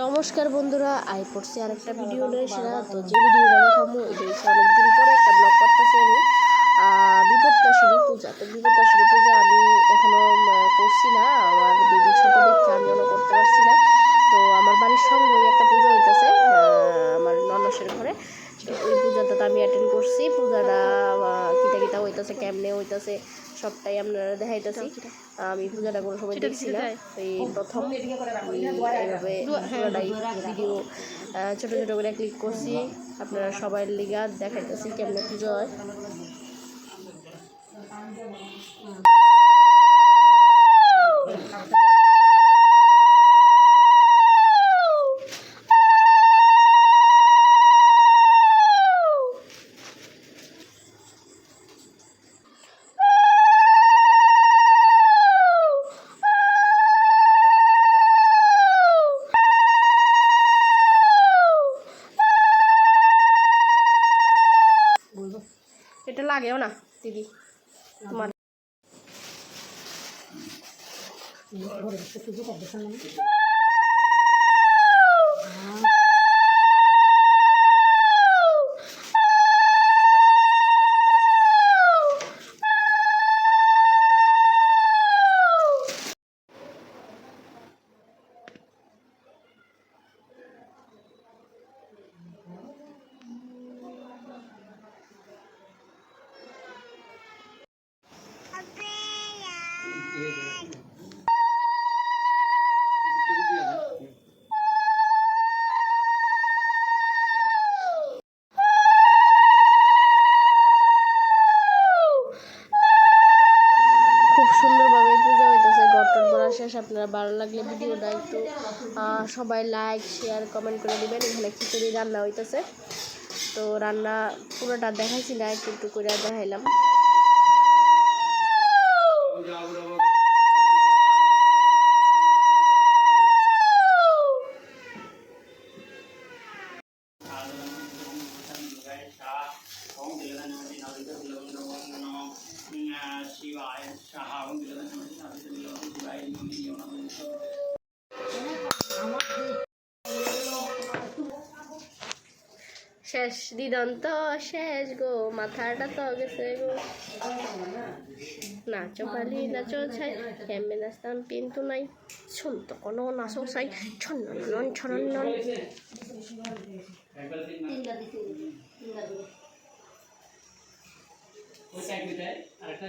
নমস্কার বন্ধুরা আই পড়ছি আরেকটা ভিডিও নিয়ে সেটা তো যে ভিডিওটা দেখাবো এটা অনেকদিন পরে একটা ব্লগ করতেছি আমি আহ, বিপত্তাশিনী পূজা তো বিপত্তাশিনী পূজা আমি এখনও উম, করছি না আমার বেবি ছোট দেখে আমি এখনও করতে পারছি না তো আমার বাড়ির সঙ্গেই একটা পুজো হইতেছে আমার ননসের ঘরে তো ওই পূজাটা তো আমি অ্যাটেন্ড করছি। পূজাটা কিতা কিতা হইতেছে কেমনে হইতেছে সবটাই আপনারা দেখাইতেছি। আমি পূজাটা কোনো সময় দেখছি না। এই প্রথম এইভাবে পুরোটাই ভিডিও ছোট ছোট করে ক্লিক করছি। আপনারা সবাই লিগা দেখাইতেছি কেমনে পুজো হয়। লাগেও না দিদি। তোমার শেষ। আপনারা ভালো লাগলে ভিডিওটা একটু সবাই লাইক শেয়ার কমেন্ট করে দিবেন। এখানে খিচুড়ি রান্না হইতেছে। তো রান্না পুরোটা দেখাইছি না, একটু একটু করে দেখাইলাম। শেষ, দিদন্ত, শেষ গো, মাথাটা তো গেছে গো। নাচো পালি নাচো ছাই কেমনে নাচতাম কিন্তু নাই, শুনতো কোনো নাচো চাই ছন্ন ছন্ন ওই সাইড মিটার আরেকটা